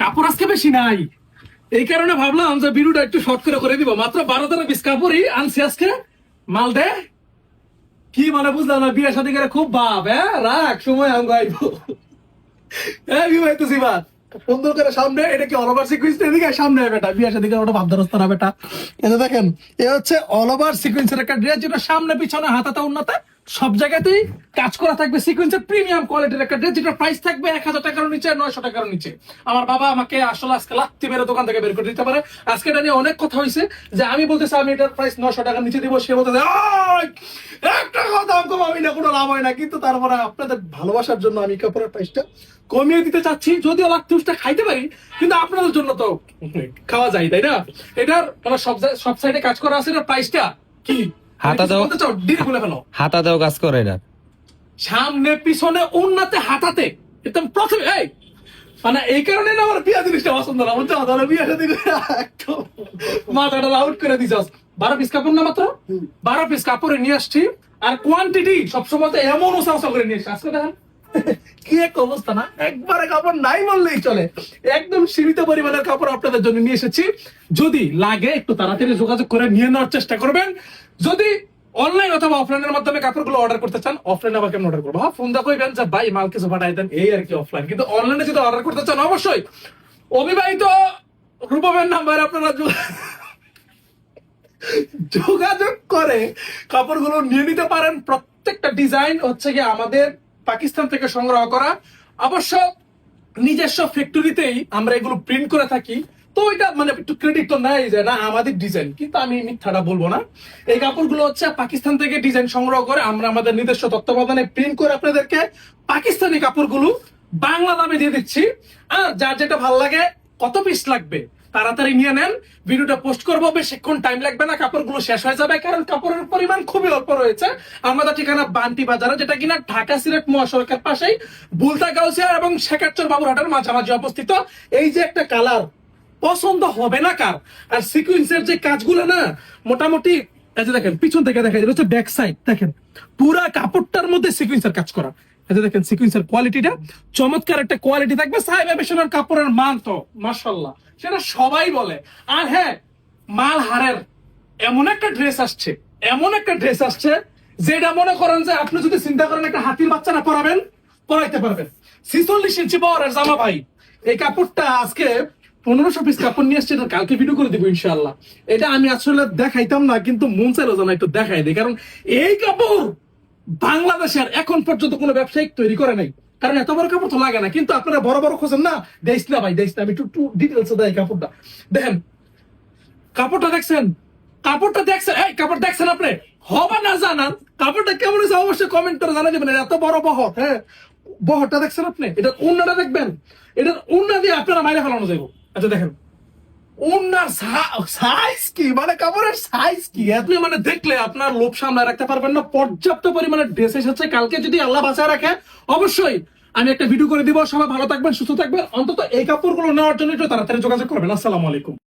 কাপড় আজকে বেশি নাই। এই কারণে ভাবলাম যে ভিডিওটা একটু শর্ট করে করে দিব। মাত্র বারো তেরো পিস কাপড়ই আনছি আজকে। মাল দে। কি মানে বুঝলাম না, বিয়ে শাদী করে খুব ভাব হ্যাঁ? রাখ, সময় আমি গাইব হ্যাঁ বিবাহিত সিবাদ সুন্দর করে সামনে, এটা কি অল ওভার সিকুয়েন্স এদিকে? সামনে বেটা বিয়ে শাদী করে ওটা ভাবদারস্ত না বেটা। এটা দেখেন, এ হচ্ছে অল ওভার সিকুয়েন্সের একটা ড্রেস যেটা সামনে, পিছনে, হাতাতে, উন্নতে। সব জায়গাতেই কাজ করা থাকবে সিকুয়েন্সের প্রিমিয়াম কোয়ালিটির একটা ড্রেস যেটা প্রাইস থাকবে এক হাজার টাকার নিচে, নয়শো টাকার নিচে। আমার বাবা আমাকে আসলে আজকে লাত্তি মেরে দোকান থেকে বের করে দিতে পারে। আজকে এটা নিয়ে অনেক কথা হয়েছে যে আমি বলতেছি, আমি এটার প্রাইস নয়শো টাকার নিচে দিব, সে বলতে একটা কথা কম আমি না কোনো লাভ হয় না। কিন্তু তারপরে আপনাদের ভালোবাসার জন্য আমি কাপড়ের প্রাইসটা কমিয়ে দিতে চাচ্ছি। যদিও লাত্তিউসটা খাইতে পারি, কিন্তু আপনাদের জন্য তো খাওয়া যায়, তাই না? এটার মানে সব সব সাইডে কাজ করা আছে, এটার প্রাইসটা কি? হাতা দাও। ডিরে ফেলো। হাতাতেও কাজ করে এটা সামনে পিছনে উন্নাতে হাতাতে একদম প্রথমে এই! মানে এই কারণে না আমার বিয়া জিনিসটা পছন্দ না বুঝছ? তাহলে বিয়া সাথে একদম মাথাটা আউট করে দিছস। বারো পিস কাপড় না মাত্র? বারো পিস কাপড়ে নিয়ে আসছি। আর কোয়ান্টিটি সবসময় তো এমন উঁচা উঁচা করে নিয়ে আসছি আজকে দেখেন। কি এক অবস্থা না? একবারে কাপড় নাই বললেই চলে। একদম সীমিত পরিমাণের কাপড় আপনাদের জন্য নিয়ে এসেছি। যদি লাগে, একটু তাড়াতাড়ি যোগাযোগ করে নিয়ে নেওয়ার চেষ্টা করবেন। যদি অনলাইন অথবা অফলাইনের মাধ্যমে কাপড়গুলো অর্ডার করতে চান অফলাইন আবার কেমন অর্ডার করব? হ্যাঁ ফোন দা কইবেন যে ভাই মাল কিছু পাঠাই দেন, এই আর কি অফলাইন কিন্তু অনলাইনে যদি অর্ডার করতে চান, অবশ্যই অবিবাহিত রূপমের নাম্বার আপনারা যোগাযোগ করে কাপড়গুলো নিয়ে নিতে পারেন। প্রত্যেকটা ডিজাইন হচ্ছে কি আমাদের পাকিস্তান থেকে সংগ্রহ করা। অবশ্য নিজস্ব ফ্যাক্টরিতেই আমরা এগুলো প্রিন্ট করে থাকি। তো এটা মানে একটু ক্রেডিট তো নাই যে না, আমাদের ডিজাইন কিন্তু আমি মিথ্যাটা বলব না। এই কাপড়গুলো হচ্ছে পাকিস্তান থেকে ডিজাইন সংগ্রহ করে আমরা আমাদের নিজস্ব তত্ত্বাবধানে প্রিন্ট করে আপনাদেরকে পাকিস্তানি কাপড়গুলো বাংলা দামে দিয়ে দিচ্ছি। আর যার যেটা ভালো লাগে, কত পিস লাগবে? তাড়াতাড়ি নিয়ে নেন। ভিডিওটা পোস্ট করব, বেশিক্ষণ টাইম লাগবে না, কাপড়গুলো শেষ হয়ে যাবে, কারণ কাপড়ের পরিমাণ খুবই অল্প রয়েছে। আমাদের ঠিকানা বান্টি বাজারে, যেটা কিনা ঢাকা সিলেট মহাসড়কের পাশেই, বুলতা গাউসিয়া এবং শেখারচর বাবুরহাটের মাঝামাঝি অবস্থিত। এই যে একটা কালার পছন্দ হবে না কার? আর সিকুয়েন্সের যে কাজগুলো না, মোটামুটি, এই যে দেখেন, পিছন থেকে দেখা যায় হচ্ছে ব্যাক সাইড দেখেন, পুরা কাপড়টার মধ্যে সিকুয়েন্সের কাজ করা। যে দেখেন সিকুয়েন্সের কোয়ালিটিটা চমৎকার একটা কোয়ালিটি থাকবে। সাহেব বেশনের কাপড়ের মান তো মাশাল্লাহ সেটা সবাই বলে। আর হ্যাঁ মাল হারের এমন একটা ড্রেস আসছে, এমন একটা ড্রেস আসছে, যেটা মনে করেন যে আপনি যদি চিন্তা করেন একটা হাতির বাচ্চারা পরাবেন, পরাইতে পারবেন। ছিচল্লিশ ইঞ্চি পাওয়ারের জামা ভাই, এই কাপড়টা আজকে পনেরোশো পিস কাপড় নিয়ে আসছে, এটা কালকে ভিডিও করে দিব ইনশাল্লাহ এটা আমি আসলে দেখাইতাম না, কিন্তু মন চাইলো যেন একটু দেখাই দিই, কারণ এই কাপড় বাংলাদেশের এখন পর্যন্ত কোনো ব্যবসায়িক তৈরি করে নাই। কারণ এত বড় কাপড় তো লাগে না। কিন্তু আপনারা বড় বড় খোঁজেন না? দেশ না ভাই দেশ না। আমি একটু ডিটেলস দেয় কাপড়টা। দেখেন, কাপড়টা দেখছেন? কাপড়টা দেখছেন? এই কাপড় দেখছেন আপনি? হবে না জানান। কাপড়টা কেমন হয়েছে অবশ্যই কমেন্ট করে জানা যাবেন এত বড় বহর হ্যাঁ? বহরটা দেখছেন আপনি? এটা উন্নাটা দেখবেন। এটা উন্না দিয়ে আপনারা মাইরে ফেলানো যাব আচ্ছা দেখেন। সাইজ কি? মানে কাপড়ের সাইজ কি? আপনি মানে দেখলে আপনার লোভ রাখতে পারবেন না। পর্যাপ্ত পরিমাণে কালকে যদি আল্লাহ বাঁচায় অবশ্যই আমি একটা ভিডিও করে দিব। সবাই ভালো থাকবেন, সুস্থ থাকবেন। অন্তত এই কাপড়গুলো নেওয়ার জন্য একটু তাড়াতাড়ি যোগাযোগ করবেন। আসসালামু আলাইকুম।